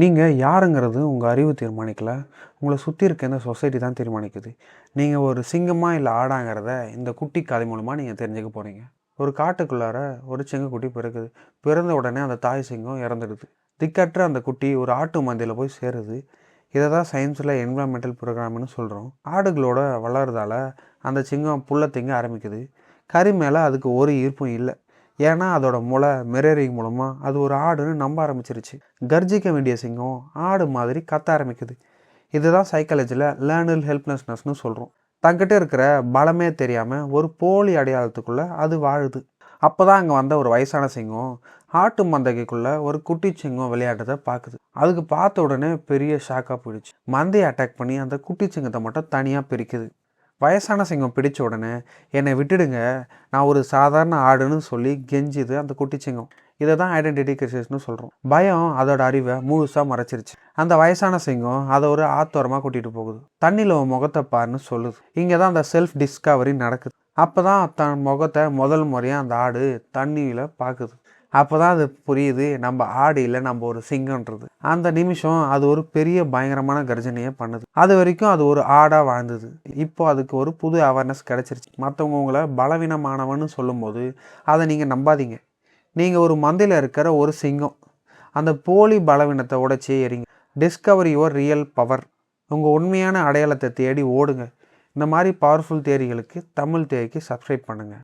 நீங்கள் யாருங்கிறது உங்கள் அறிவு தீர்மானிக்கல. உங்களை சுற்றி இருக்க இந்த சொசைட்டி தான் தீர்மானிக்குது. நீங்கள் ஒரு சிங்கமாக இல்லை ஆடாங்கிறத இந்த குட்டி கதை மூலமாக நீங்கள் தெரிஞ்சுக்க போகிறீங்க ஒரு காட்டுக்குள்ளார ஒரு சிங்கக்குட்டி பிறக்குது. பிறந்த உடனே அந்த தாய் சிங்கம் இறந்துடுது. திக்கற்ற அந்த குட்டி ஒரு ஆட்டு மந்தையில் போய் சேருது. இதை தான் சயின்ஸில் என்விரான்மெண்டல் ப்ரோக்ராம்னு சொல்கிறோம் ஆடுகளோட வளர்றதால அந்த சிங்கம் புல்லை திங்க ஆரம்பிக்குது. கறி மேலே அதுக்கு ஒரு ஈர்ப்பும் இல்லை. ஏன்னா அதோட முளை மிரரிங் மூலமாக அது ஒரு ஆடுன்னு நம்ப ஆரம்பிச்சிருச்சு. கர்ஜிக்க வேண்டிய சிங்கம் ஆடு மாதிரி கத்த ஆரம்பிக்குது. இதுதான் சைக்காலஜியில் லேர்னல் ஹெல்ப்லெஸ்னஸ்னு சொல்கிறோம் தங்கிட்ட இருக்கிற பலமே தெரியாமல் ஒரு போலி அடையாளத்துக்குள்ளே அது வாழுது. அப்போ தான் அங்கே வந்த ஒரு வயசான சிங்கம் ஆட்டு மந்தைக்குள்ளே ஒரு குட்டி சிங்கம் விளையாடுறதை பார்க்குது அதுக்கு பார்த்த உடனே பெரிய ஷாக்காக போயிடுச்சு. மந்தையை அட்டாக் பண்ணி அந்த குட்டி சிங்கத்தை மட்டும் தனியாக பிரிக்குது. வயசான சிங்கம் பிடிச்ச உடனே என்னை விட்டுடுங்க நான் ஒரு சாதாரண ஆடுன்னு சொல்லி கெஞ்சுது அந்த குட்டி சிங்கம். இதை தான் ஐடென்டிட்டி கிரிசிஸ்னு சொல்கிறோம் பயம் அதோட அறிவை முழுசாக மறைச்சிருச்சு. அந்த வயசான சிங்கம் அதை ஒரு ஆத்தோரமாக கூட்டிகிட்டு போகுது. தண்ணியில் உன் முகத்தை பாருன்னு சொல்லுது. இங்கே தான் அந்த செல்ஃப் டிஸ்கவரி நடக்குது. அப்போ தான் தன் முகத்தை முதல் முறையாக அந்த ஆடு தண்ணியில் பார்க்குது அப்போ தான் அது புரியுது நம்ம ஆடு இல்லை நம்ம ஒரு சிங்கன்றது அந்த நிமிஷம் அது ஒரு பெரிய பயங்கரமான கர்ஜனையை பண்ணுது. அது வரைக்கும் அது ஒரு ஆடாக வாழ்ந்தது. இப்போ அதுக்கு ஒரு புது அவேர்னஸ் கிடச்சிருச்சு. மற்றவங்க உங்களை பலவீனமானவன்னு சொல்லும்போது அதை நீங்கள் நம்பாதீங்க. நீங்கள் ஒரு மந்தையில் இருக்கிற ஒரு சிங்கம் அந்த போலி பலவீனத்தை உடைச்சி எறிங்க. டிஸ்கவர் யுவர் ரியல் பவர் உங்கள் உண்மையான அடையாளத்தை தேடி ஓடுங்க. இந்த மாதிரி பவர்ஃபுல் தேரிகளுக்கு தமிழ் தேரிக்கு சப்ஸ்கிரைப் பண்ணுங்கள்